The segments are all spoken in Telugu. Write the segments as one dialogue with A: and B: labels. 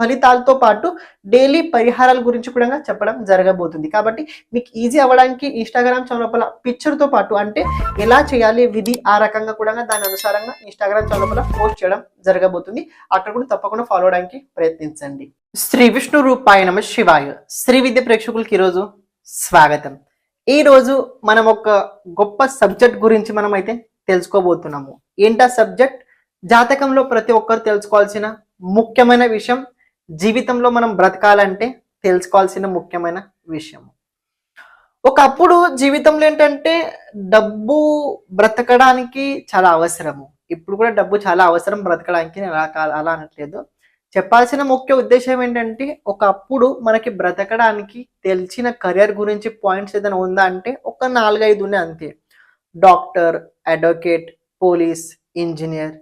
A: ఫలితాలతో పాటు డైలీ పరిహారాల గురించి కూడా చెప్పడం జరగబోతుంది. కాబట్టి మీకు ఈజీ అవ్వడానికి ఇన్స్టాగ్రామ్ చౌలపల పిక్చర్తో పాటు అంటే ఎలా చేయాలి విధి ఆ రకంగా కూడా దాని అనుసారంగా ఇన్స్టాగ్రామ్ చౌలపల పోస్ట్ చేయడం జరగబోతుంది. అక్కడ కూడా తప్పకుండా ఫాలో అవడానికి ప్రయత్నించండి. శ్రీ విష్ణు రూపాయ నమ శివాయ. శ్రీ విద్య ప్రేక్షకులకి ఈరోజు స్వాగతం. ఈ రోజు మనం ఒక గొప్ప సబ్జెక్ట్ గురించి మనం అయితే తెలుసుకోబోతున్నాము. ఏంటా సబ్జెక్ట్ జాతకంలో ప్రతి ఒక్కరు తెలుసుకోవాల్సిన ముఖ్యమైన విషయం జీవితంలో మనం బ్రతకాలంటే తెలుసుకోవాల్సిన ముఖ్యమైన విషయం. ఒకప్పుడు జీవితంలో ఏంటంటే డబ్బు బ్రతకడానికి చాలా అవసరము. ఇప్పుడు కూడా డబ్బు చాలా అవసరం బ్రతకడానికి నేను అలా అలా అనట్లేదు. చెప్పాల్సిన ముఖ్య ఉద్దేశం ఏంటంటే ఒకప్పుడు మనకి బ్రతకడానికి తెలిసిన కెరియర్ గురించి పాయింట్స్ ఏదైనా ఉందా అంటే ఒక నాలుగైదు ఉన్నాయి అంతే. Doctor advocate police engineer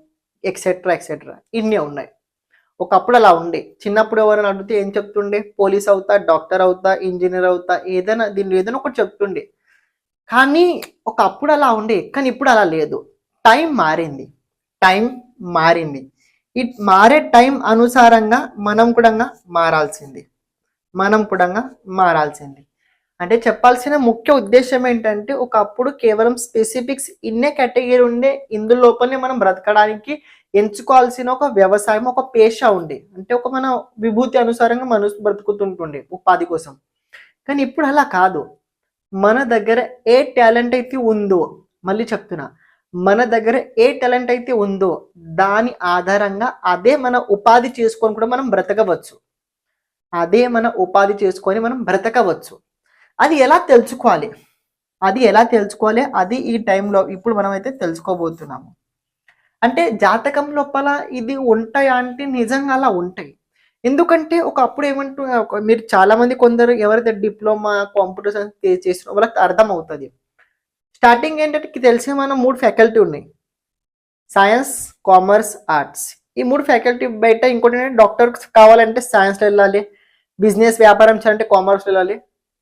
A: etcetera etcetera ఇన్ని ఉన్నాయి. ఒకప్పుడు అలా ఉండే. చిన్నప్పుడు ఎవరైనా అడిగితే ఏం చెప్తుండే? పోలీస్ అవుతా డాక్టర్ అవుతా ఇంజనీర్ అవుతా ఏదైనా దీనిలో ఏదైనా ఒకటి చెప్తుండే. కానీ ఒకప్పుడు అలా ఉండే కానీ ఇప్పుడు అలా లేదు. టైం మారింది. టైం మారింది. ఈ మారే టైం అనుసారంగా మనం కూడా మారాల్సింది. మనం కూడా మారాల్సింది. అంటే చెప్పాల్సిన ముఖ్య ఉద్దేశం ఏంటంటే ఒకప్పుడు కేవలం స్పెసిఫిక్స్ ఇన్నే కేటగిరీ ఉండే. ఇందులోపలనే మనం బ్రతకడానికి ఎంచుకోవాల్సిన ఒక వ్యవసాయం ఒక పేష ఉండే. అంటే ఒక మన విభూతి అనుసారంగా మనసు బ్రతుకుతుంటుండే ఉపాధి కోసం. కానీ ఇప్పుడు అలా కాదు. మన దగ్గర ఏ టాలెంట్ అయితే ఉందో మళ్ళీ చెప్తున్నా మన దగ్గర ఏ టాలెంట్ అయితే ఉందో దాని ఆధారంగా అదే మన ఉపాధి చేసుకొని కూడా మనం బ్రతకవచ్చు. అదే మన ఉపాధి చేసుకొని మనం బ్రతకవచ్చు. అది ఎలా తెలుసుకోవాలి? అది ఎలా తెలుసుకోవాలి? అది ఈ టైంలో ఇప్పుడు మనం అయితే తెలుసుకోబోతున్నాము. అంటే జాతకం లోపల ఇది ఉంటాయా అంటే నిజంగా అలా ఉంటాయి. ఎందుకంటే ఒకప్పుడు అప్పుడు ఒక- మీరు చాలా మంది కొందరు ఎవరైతే డిప్లొమా కంప్యూటర్ సైన్స్ చేసిన వాళ్ళకి అర్థం అవుతుంది స్టార్టింగ్ ఏంటంటే తెలిసే మనం మూడు ఫ్యాకల్టీ ఉన్నాయి. Science commerce arts. ఈ మూడు ఫ్యాకల్టీ బయట ఇంకోటి ఏంటంటే డాక్టర్ కావాలంటే సైన్స్లో వెళ్ళాలి బిజినెస్ వ్యాపారం చేయాలంటే కామర్స్ వెళ్ళాలి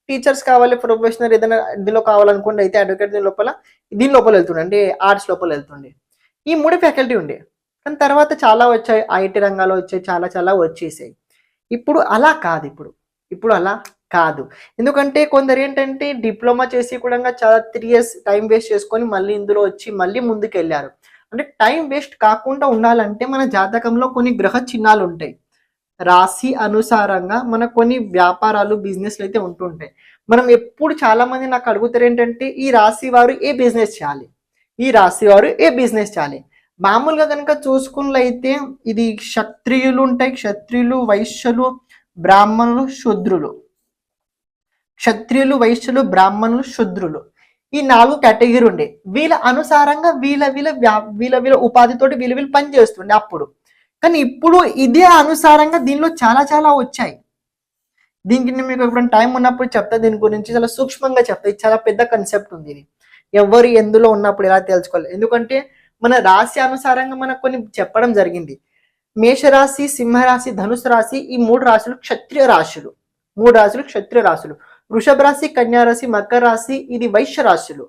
A: టీచర్స్ కావాలి ప్రొఫెషనల్ ఏదైనా దీనిలో కావాలనుకోండి అయితే అడ్వకేట్ దీని లోపల దీని లోపల వెళ్తుండే అంటే ఆర్ట్స్ లోపల వెళ్తుండే. ఈ మూడు ఫ్యాకల్టీ ఉండే. కానీ తర్వాత చాలా వచ్చాయి. ఐటీ రంగాల్లో వచ్చాయి. చాలా చాలా వచ్చేసాయి. ఇప్పుడు అలా కాదు ఇప్పుడు. ఇప్పుడు అలా కాదు. ఎందుకంటే కొందరు ఏంటంటే డిప్లొమా చేసి కూడా చాలా త్రీ ఇయర్స్ టైం వేస్ట్ చేసుకొని మళ్ళీ ఇందులో వచ్చి మళ్ళీ ముందుకు వెళ్ళారు అంటే టైం వేస్ట్ కాకుండా ఉండాలంటే మన జాతకంలో కొన్ని గ్రహ చిహ్నాలు ఉంటాయి. రాశి అనుసారంగా మన కొన్ని వ్యాపారాలు బిజినెస్లు అయితే ఉంటుంటాయి. మనం ఎప్పుడు చాలా మంది నాకు అడుగుతారు ఏంటంటే ఈ రాశి వారు ఏ బిజినెస్ చేయాలి? ఈ రాశివారు ఏ బిజినెస్ చేయాలి? మామూలుగా కనుక చూసుకున్నట్లయితే ఇది క్షత్రియులు ఉంటాయి. క్షత్రియులు వైశ్యులు బ్రాహ్మణులు శూద్రులు. క్షత్రియులు వైశ్యులు బ్రాహ్మణులు శూద్రులు. ఈ నాలుగు కేటగిరీ ఉండే. వీళ్ళ అనుసారంగా వీళ్ళ వీళ్ళ వ్యా- వీళ్ళ వీళ్ళ ఉపాధితోటి వీళ్ళ వీళ్ళు పని చేస్తుండే అప్పుడు. కానీ ఇప్పుడు ఇదే అనుసారంగా దీనిలో చాలా చాలా వచ్చాయి. దీనికి మీకు ఎప్పుడైనా టైం ఉన్నప్పుడు చెప్తా. దీని గురించి చాలా సూక్ష్మంగా చెప్తా. ఇది చాలా పెద్ద కన్సెప్ట్ ఉంది ఇది. ఎవరు ఎందులో ఉన్నప్పుడు ఎలా తెలుసుకోవాలి? ఎందుకంటే మన రాశి అనుసారంగా మనకు కొన్ని చెప్పడం జరిగింది. మేషరాశి సింహరాశి ధనుసు రాశి ఈ మూడు రాశులు క్షత్రియ రాశులు. మూడు రాశులు క్షత్రియ రాశులు. వృషభ రాశి కన్యారాశి మకర రాశి ఇది వైశ్య రాశులు.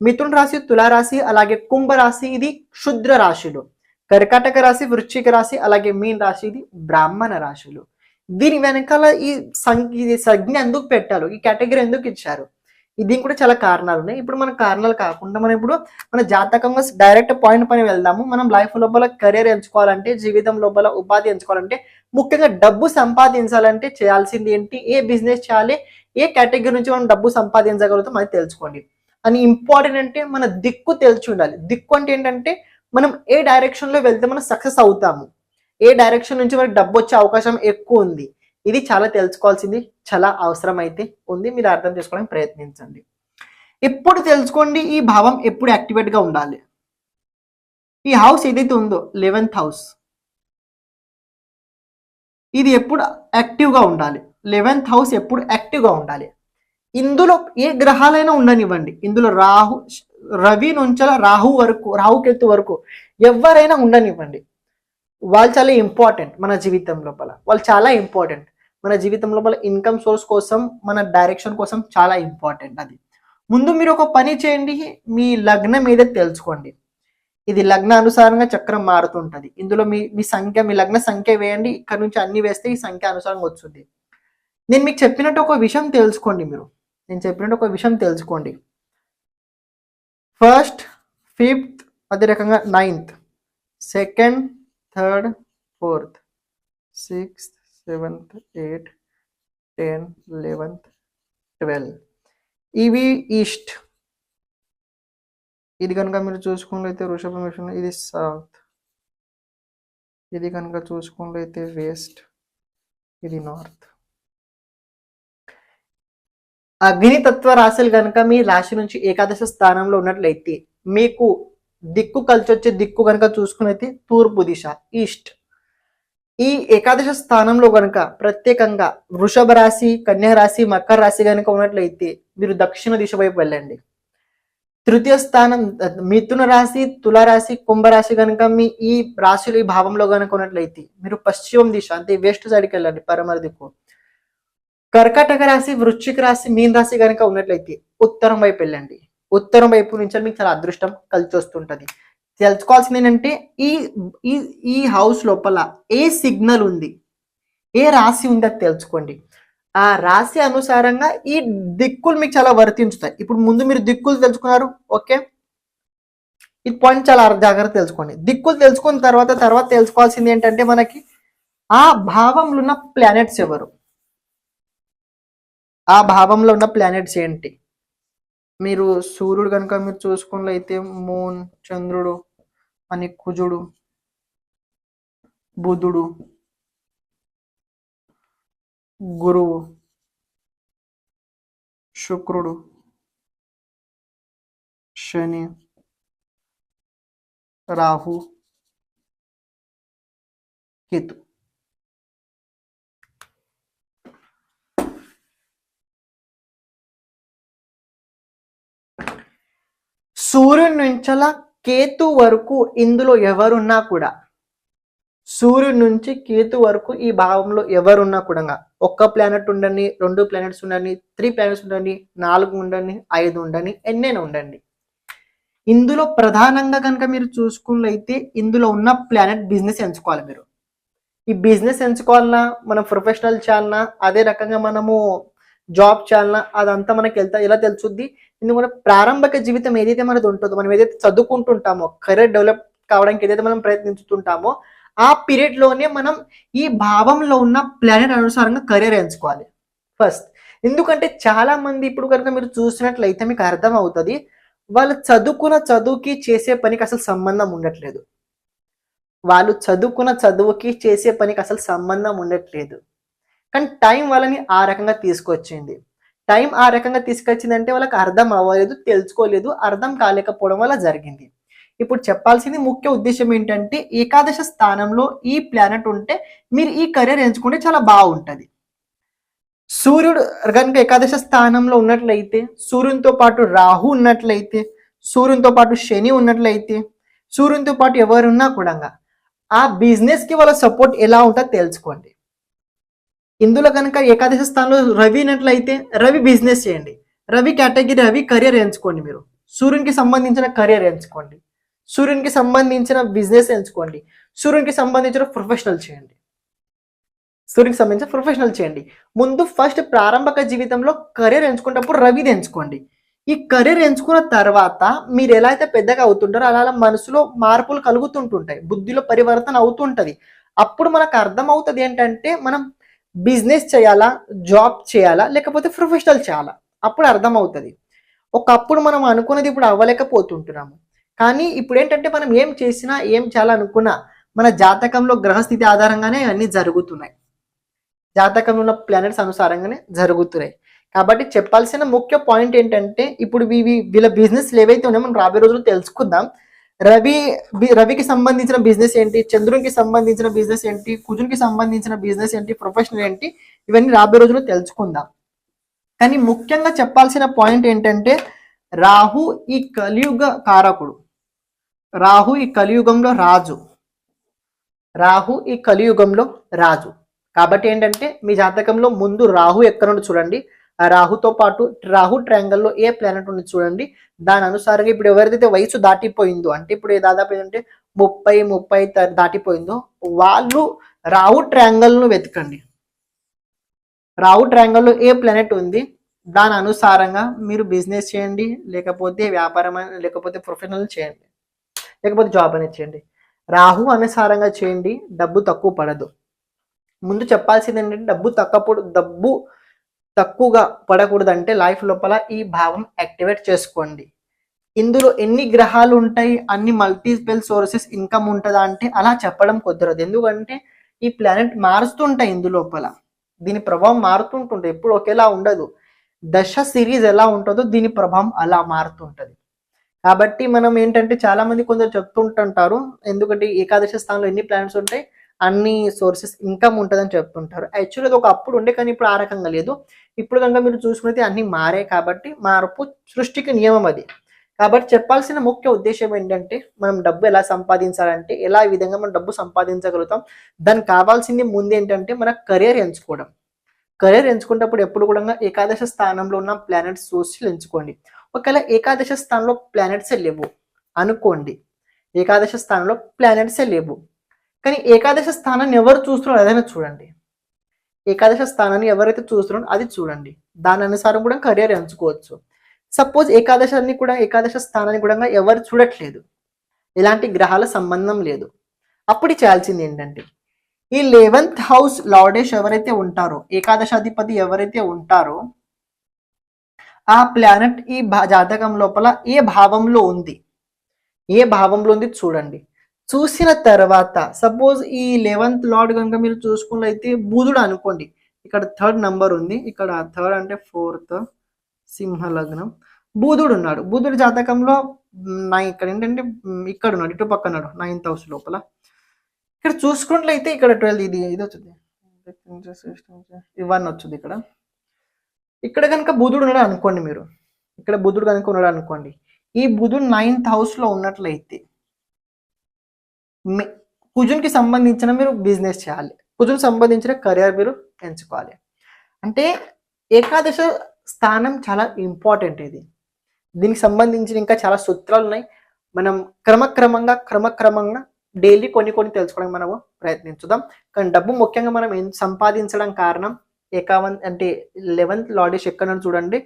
A: మిథున రాశి తులారాశి అలాగే కుంభ రాశి ఇది శుద్ర రాశులు. కర్కాటక రాశి వృశ్చిక రాశి అలాగే మీన్ రాశి ఇది బ్రాహ్మణ రాశులు. దీని వెనకాల ఈ సం ఇది సంజ్ఞ ఎందుకు పెట్టారు? ఈ కేటగిరీ ఎందుకు ఇచ్చారు? దీనికి కూడా చాలా కారణాలు ఉన్నాయి. ఇప్పుడు మన కారణాలు కాకుండా మనం ఇప్పుడు మన జాతకంగా డైరెక్ట్ పాయింట్ పైన వెళ్దాము. మనం లైఫ్ లోపల కెరీర్ ఎంచుకోవాలంటే జీవితం లోపల ఉపాధి ఎంచుకోవాలంటే ముఖ్యంగా డబ్బు సంపాదించాలంటే చేయాల్సింది ఏంటి? ఏ బిజినెస్ చేయాలి? ఏ కేటగిరీ నుంచి మనం డబ్బు సంపాదించగలుగుతాం అది తెలుసుకోండి. అని ఇంపార్టెంట్ అంటే మన దిక్కు తెలిసి ఉండాలి. దిక్కు అంటే ఏంటంటే మనం ఏ డైరెక్షన్లో వెళ్తే మనం సక్సెస్ అవుతాము. ఏ డైరెక్షన్ నుంచి మనకి డబ్బు వచ్చే అవకాశం ఎక్కువ ఉంది. ఇది చాలా తెలుసుకోవాల్సింది చాలా అవసరం అయితే ఉంది. మీరు అర్థం చేసుకోవడానికి ప్రయత్నించండి. ఎప్పుడు తెలుసుకోండి ఈ భావం ఎప్పుడు యాక్టివేట్గా ఉండాలి. ఈ హౌస్ ఏదైతే ఉందో లెవెన్త్ హౌస్ ఇది ఎప్పుడు యాక్టివ్గా ఉండాలి. లెవెన్త్ హౌస్ ఎప్పుడు యాక్టివ్గా ఉండాలి. ఇందులో ఏ గ్రహాలైనా ఉండనివ్వండి. ఇందులో రాహు రవి నుంచల రాహు వరకు రాహుకెత్తు వరకు ఎవరైనా ఉండనివ్వండి. వాళ్ళు చాలా ఇంపార్టెంట్ మన జీవితం లోపల. వాళ్ళు చాలా ఇంపార్టెంట్ మన జీవితంలో వాళ్ళ ఇన్కమ్ సోర్స్ కోసం మన డైరెక్షన్ కోసం చాలా ఇంపార్టెంట్ అది. ముందు మీరు ఒక పని చేయండి మీ లగ్నం ఏదో తెలుసుకోండి. ఇది లగ్న అనుసారంగా చక్రం మారుతుంటది. ఇందులో మీ మీ సంఖ్య మీ లగ్న సంఖ్య వేయండి ఇక్కడ నుంచి అన్ని వేస్తే ఈ సంఖ్య అనుసారంగా వస్తుంది. నేను మీకు చెప్పినట్టు ఒక విషయం తెలుసుకోండి మీరు. నేను చెప్పినట్టు ఒక విషయం తెలుసుకోండి. ఫస్ట్ ఫిఫ్త్ అదే రకంగా ninth second third fourth sixth seventh eight ten eleventh twelve. ఇవి ఈస్ట్. ఇది కనుక మీరు చూసుకున్నట్లయితే వృషభ మిషన్ ఇది సౌత్. ఇది కనుక చూసుకున్నట్లయితే వెస్ట్ ఇది నార్త్. అగ్నితత్వ రాశులు కనుక మీ రాశి నుంచి ఏకాదశ స్థానంలో ఉన్నట్లయితే మీకు దిక్కు కలిసి వచ్చే దిక్కు కనుక చూసుకున్నైతే తూర్పు దిశ ఈస్ట్. ఈ ఏకాదశ స్థానంలో కనుక ప్రత్యేకంగా వృషభ రాశి కన్యా రాశి మకర రాశి కనుక ఉన్నట్లయితే మీరు దక్షిణ దిశ వైపు వెళ్ళండి. తృతీయ స్థానం మిథున రాశి తులారాశి కుంభరాశి కనుక మీ ఈ రాశులు ఈ భావంలో కనుక ఉన్నట్లయితే మీరు పశ్చిమ దిశ అంటే వెస్ట్ సైడ్కి వెళ్ళండి పరమర దిక్కు కర్కాటక రాశి వృశ్చిక రాశి మీన రాశి కనుక ఉన్నట్లయితే ఉత్తరం వైపు వెళ్ళండి. ఉత్తరం వైపు నుంచి మీకు చాలా అదృష్టం కలిసి వస్తుంటది. తెలుసుకోవాల్సింది ఏంటంటే ఈ ఈ ఈ హౌస్ లోపల ఏ సిగ్నల్ ఉంది? ఏ రాశి ఉంది అది తెలుసుకోండి. ఆ రాశి అనుసారంగా ఈ దిక్కులు మీకు చాలా వర్తించుతాయి. ఇప్పుడు ముందు మీరు దిక్కులు తెలుసుకున్నారు ఓకే? ఈ పాయింట్ చాలా జాగ్రత్త తెలుసుకోండి. దిక్కులు తెలుసుకున్న తర్వాత తర్వాత తెలుసుకోవాల్సింది ఏంటంటే మనకి ఆ భావంలో ఉన్న ప్లానెట్స్ ఎవరు? ఆ భావంలో ఉన్న ప్లానెట్స్ ఏంటి? మీరు సూర్యుడు కనుక మీరు చూసుకున్నట్లయితే మూన్ చంద్రుడు అని కుజుడు బుధుడు గురువు శుక్రుడు శని రాహు కేతు సూర్యుని నుంచల కేతు వరకు ఇందులో ఎవరున్నా కూడా సూర్యుడి నుంచి కేతు వరకు ఈ భావంలో ఎవరున్నా కూడా ఒక్క ప్లానెట్ ఉండండి రెండు ప్లానెట్స్ ఉండండి త్రీ ప్లానెట్స్ ఉండండి నాలుగు ఉండండి ఐదు ఉండని ఎన్నైనా ఉండండి. ఇందులో ప్రధానంగా కనుక మీరు చూసుకున్నట్లయితే ఇందులో ఉన్న ప్లానెట్ బిజినెస్ ఎంచుకోవాలి మీరు. ఈ బిజినెస్ ఎంచుకోవాలన్నా మనం ప్రొఫెషనల్ చేయాలన్నా అదే రకంగా మనము జాబ్ చేయాలన్నా అదంతా మనకి వెళ్తా ఎలా తెలుసుద్ది? ఎందుకంటే ప్రారంభక జీవితం ఏదైతే మనది ఉంటుందో మనం ఏదైతే చదువుకుంటుంటామో కెరీర్ డెవలప్ కావడానికి ఏదైతే మనం ప్రయత్నిస్తుంటామో ఆ పీరియడ్లోనే మనం ఈ భావంలో ఉన్న ప్లానెట్ అనుసారంగా కెరీర్ ఎంచుకోవాలి. ఫస్ట్ ఎందుకంటే చాలా మంది ఇప్పుడు కనుక మీరు చూసినట్లయితే మీకు అర్థం అవుతుంది వాళ్ళు చదువుకున్న చదువుకి చేసే పనికి అసలు సంబంధం ఉండట్లేదు. వాళ్ళు చదువుకున్న చదువుకి చేసే పనికి అసలు సంబంధం ఉండట్లేదు. కానీ టైం వాళ్ళని ఆ రకంగా తీసుకొచ్చింది. టైం ఆ రకంగా తీసుకొచ్చిందంటే వాళ్ళకి అర్థం అవ్వలేదు తెలుసుకోలేదు అర్థం కాలేకపోవడం వల్ల జరిగింది. ఇప్పుడు చెప్పాల్సింది ముఖ్య ఉద్దేశం ఏంటంటే ఏకాదశ స్థానంలో ఈ ప్లానెట్ ఉంటే మీరు ఈ కెరీర్ ఎంచుకుంటే చాలా బాగుంటుంది. సూర్యుడు కనుక ఏకాదశ స్థానంలో ఉన్నట్లయితే సూర్యునితో పాటు రాహు ఉన్నట్లయితే సూర్యునితో పాటు శని ఉన్నట్లయితే సూర్యునితో పాటు ఎవరున్నా కూడా ఆ బిజినెస్కి వాళ్ళ సపోర్ట్ ఎలా ఉంటుందో తెలుసుకోండి. ఇందులో కనుక ఏకాదశి స్థానంలో రవి ఉన్నట్లయితే రవి బిజినెస్ చేయండి. రవి కేటగిరీ రవి కెరియర్ ఎంచుకోండి మీరు. సూర్యునికి సంబంధించిన కెరియర్ ఎంచుకోండి. సూర్యునికి సంబంధించిన బిజినెస్ ఎంచుకోండి. సూర్యునికి సంబంధించిన ప్రొఫెషనల్ చేయండి. సూర్యునికి సంబంధించిన ప్రొఫెషనల్ చేయండి. ముందు ఫస్ట్ ప్రారంభక జీవితంలో కెరీర్ ఎంచుకున్నప్పుడు రవిది ఎంచుకోండి. ఈ కెరీర్ ఎంచుకున్న తర్వాత మీరు ఎలా అయితే పెద్దగా అవుతుంటారో అలా అలా మనసులో మార్పులు కలుగుతుంటుంటాయి. బుద్ధిలో పరివర్తన అవుతుంటుంది. అప్పుడు మనకు అర్థం అవుతుంది ఏంటంటే మనం బిజినెస్ చేయాలా జాబ్ చేయాలా లేకపోతే ప్రొఫెషనల్ చేయాలా? అప్పుడు అర్థం అవుతుంది ఒకప్పుడు మనం అనుకున్నది ఇప్పుడు అవ్వలేకపోతుంటున్నాము. కానీ ఇప్పుడు ఏంటంటే మనం ఏం చేసినా ఏం చేయాలనుకున్నా మన జాతకంలో గ్రహస్థితి ఆధారంగానే అవన్నీ జరుగుతున్నాయి. జాతకంలో ఉన్న ప్లానెట్స్ అనుసారంగానే జరుగుతున్నాయి. కాబట్టి చెప్పాల్సిన ముఖ్య పాయింట్ ఏంటంటే ఇప్పుడు ఇవి వీళ్ళ బిజినెస్ ఏవైతే ఉన్నాయో మనం రాబోయే రోజులు తెలుసుకుందాం. రవి రవికి సంబంధించిన బిజినెస్ ఏంటి? చంద్రునికి సంబంధించిన బిజినెస్ ఏంటి? కుజునికి సంబంధించిన బిజినెస్ ఏంటి? ప్రొఫెషనల్ ఏంటి? ఇవన్నీ రాబోయే రోజుల్లో తెలుసుకుందాం. కానీ ముఖ్యంగా చెప్పాల్సిన పాయింట్ ఏంటంటే రాహు ఈ కలియుగ కారకుడు. రాహు ఈ కలియుగంలో రాజు. రాహు ఈ కలియుగంలో రాజు. కాబట్టి ఏంటంటే మీ జాతకంలో ముందు రాహు ఎక్కడ చూడండి. రాహుతో పాటు రాహు ట్రయాంగల్లో ఏ ప్లానెట్ ఉంది చూడండి. దాని అనుసారంగా ఇప్పుడు ఎవరిదైతే వయసు దాటిపోయిందో అంటే ఇప్పుడు ఏ దాదాపు ఏంటంటే ముప్పై ముప్పై దాటిపోయిందో వాళ్ళు రాహు ట్రయాంగల్ను వెతకండి. రాహు ట్రయాంగల్లో ఏ ప్లానెట్ ఉంది దాని అనుసారంగా మీరు బిజినెస్ చేయండి లేకపోతే వ్యాపారం లేకపోతే ప్రొఫెషనల్ చేయండి. లేకపోతే జాబ్ అనేది చేయండి. రాహు అనుసారంగా చేయండి డబ్బు తక్కువ పడదు. ముందు చెప్పాల్సింది ఏంటంటే డబ్బు తక్కువ డబ్బు తక్కువగా పడకూడదంటే లైఫ్ లోపల ఈ భావం యాక్టివేట్ చేసుకోండి. ఇందులో ఎన్ని గ్రహాలు ఉంటాయి అన్ని మల్టీపుల్ సోర్సెస్ ఇన్కమ్ ఉంటుందా అంటే అలా చెప్పడం కుదరదు. ఎందుకంటే ఈ ప్లానెట్ మారుస్తుంటాయి ఇందులోపల దీని ప్రభావం మారుతుంటుంది ఎప్పుడు ఒకేలా ఉండదు. దశ సిరీస్ ఎలా ఉంటుందో దీని ప్రభావం అలా మారుతుంటది. కాబట్టి మనం ఏంటంటే చాలా మంది కొందరు చెప్తుంటుంటారు ఎందుకంటే ఏకాదశి స్థానంలో ఎన్ని ప్లానెట్స్ ఉంటాయి? అన్ని సోర్సెస్ ఇన్కమ్ ఉంటుందని చెప్తుంటారు. యాక్చువల్లీ అది ఒక అప్పుడు ఉండే కానీ ఇప్పుడు ఆ రకంగా లేదు. ఇప్పుడు కనుక మీరు చూసుకుంటే అన్ని మారే కాబట్టి మార్పు సృష్టికి నియమం అది. కాబట్టి చెప్పాల్సిన ముఖ్య ఉద్దేశం ఏంటంటే మనం డబ్బు ఎలా సంపాదించాలంటే ఎలా ఈ విధంగా మనం డబ్బు సంపాదించగలుగుతాం. దానికి కావాల్సింది ముందు ఏంటంటే మన కెరియర్ ఎంచుకోవడం. కెరీర్ ఎంచుకునేటప్పుడు ఎప్పుడు కూడా ఏకాదశ స్థానంలో ఉన్న ప్లానెట్స్ చూసి ఎంచుకోండి. ఒకవేళ ఏకాదశ స్థానంలో ప్లానెట్సే లేవు అనుకోండి. ఏకాదశ స్థానంలో ప్లానెట్సే లేవు. కానీ ఏకాదశ స్థానాన్ని ఎవరు చూస్తున్నారో ఏదైనా చూడండి. ఏకాదశ స్థానాన్ని ఎవరైతే చూస్తున్నారో అది చూడండి. దాని అనుసారం కూడా కెరియర్ ఎంచుకోవచ్చు. సపోజ్ ఏకాదశాన్ని కూడా ఏకాదశ స్థానాన్ని కూడా ఎవరు చూడట్లేదు. ఎలాంటి గ్రహాల సంబంధం లేదు. అప్పుడు చేయాల్సింది ఏంటంటే ఈ లెవెన్త్ హౌస్ లార్డేష్ ఎవరైతే ఉంటారో ఏకాదశాధిపతి ఎవరైతే ఉంటారో ఆ ప్లానెట్ ఈ భా- జాతకం లోపల ఏ భావంలో ఉంది? ఏ భావంలో ఉంది చూడండి. చూసిన తర్వాత సపోజ్ ఈ లెవెన్త్ లార్డ్ కనుక మీరు చూసుకున్నట్లయితే బుధుడు అనుకోండి. ఇక్కడ థర్డ్ నంబర్ ఉంది. ఇక్కడ థర్డ్ అంటే ఫోర్త్ సింహ లగ్నం. బుధుడు ఉన్నాడు. బుధుడు జాతకంలో నై ఇక్కడ ఏంటంటే ఇక్కడ ఉన్నాడు. ఇటు పక్క ఉన్నాడు. నైన్త్ హౌస్ లోపల. ఇక్కడ చూసుకున్నట్లయితే ఇక్కడ ట్వెల్వ్ ఇది ఇది వచ్చింది ఇవన్నీ వచ్చింది ఇక్కడ. ఇక్కడ కనుక బుధుడు ఉన్నాడు అనుకోండి మీరు. ఇక్కడ బుధుడు కనుక ఉన్నాడు అనుకోండి. ఈ బుధుడు నైన్త్ హౌస్లో ఉన్నట్లయితే కుజునికి సంబంధించిన మీరు బిజినెస్ చేయాలి. కుజునికి సంబంధించిన కెరియర్ మీరు ఎంచుకోవాలి. అంటే ఏకాదశ స్థానం చాలా ఇంపార్టెంట్ ఇది. దీనికి సంబంధించిన ఇంకా చాలా సూత్రాలు ఉన్నాయి. మనం క్రమక్రమంగా క్రమక్రమంగా డైలీ కొన్ని కొన్ని తెలుసుకోవడానికి మనము ప్రయత్నించుదాం. కానీ డబ్బు ముఖ్యంగా మనం ఏం సంపాదించడం కారణం ఏకావన్ అంటే లెవెన్త్ లాడేష్ ఎక్కడ చూడండి.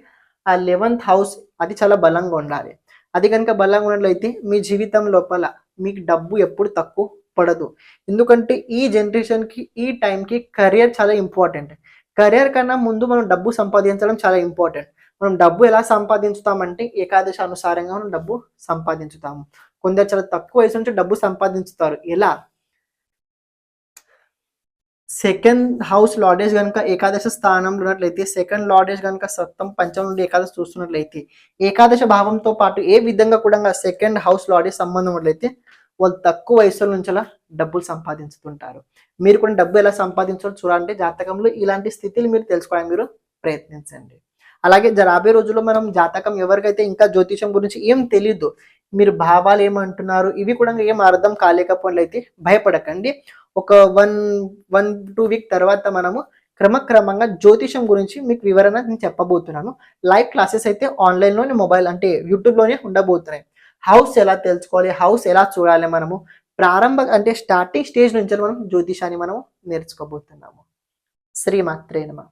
A: ఆ లెవెన్త్ హౌస్ అది చాలా బలంగా ఉండాలి. అది కనుక బలంగా ఉన్నట్లయితే మీ జీవితం లోపల మీకు డబ్బు ఎప్పుడు తక్కువ పడదు. ఎందుకంటే ఈ జనరేషన్కి ఈ టైంకి కెరియర్ చాలా ఇంపార్టెంట్ కెరియర్ కన్నా ముందు మనం డబ్బు సంపాదించడం చాలా ఇంపార్టెంట్ మనం డబ్బు ఎలా సంపాదించుతామంటే ఏకాదశి అనుసారంగా మనం డబ్బు సంపాదించుతాము. కొందరు చాలా తక్కువ వయసు నుంచి డబ్బు సంపాదించుతారు. ఎలా? సెకండ్ హౌస్ లార్డేజ్ కనుక ఏకాదశ స్థానంలో ఉన్నట్లయితే సెకండ్ లార్డేజ్ కనుక సప్తం పంచం నుండి ఏకాదశి చూస్తున్నట్లయితే ఏకాదశ భావంతో పాటు ఏ విధంగా కూడా సెకండ్ హౌస్ లార్డేజ్ సంబంధం ఉన్నట్లయితే వాళ్ళు తక్కువ వయసుల నుంచి అలా డబ్బులు సంపాదించుతుంటారు. మీరు కూడా డబ్బు ఎలా సంపాదించాలో చూడాలంటే జాతకంలో ఇలాంటి స్థితిని మీరు తెలుసుకోవడానికి మీరు ప్రయత్నించండి. అలాగే రాబోయే రోజుల్లో మనం జాతకం ఎవరికైతే ఇంకా జ్యోతిషం గురించి ఏం తెలియదు మీరు భావాలు ఏమంటున్నారు? ఇవి కూడా ఏం అర్థం కాలేకపోయినట్లయితే భయపడకండి. ఒక వన్ వన్ టూ వీక్ తర్వాత మనము క్రమక్రమంగా జ్యోతిషం గురించి మీకు వివరణ నేను చెప్పబోతున్నాను. లైవ్ క్లాసెస్ అయితే ఆన్లైన్లోనే మొబైల్ అంటే యూట్యూబ్లోనే ఉండబోతున్నాయి. హౌస్ ఎలా తెలుసుకోవాలి? హౌస్ ఎలా చూడాలి మనము? ప్రారంభ అంటే స్టార్టింగ్ స్టేజ్ నుంచి మనం జ్యోతిషాన్ని మనం నేర్చుకోబోతున్నాము. శ్రీమాత్రేనమా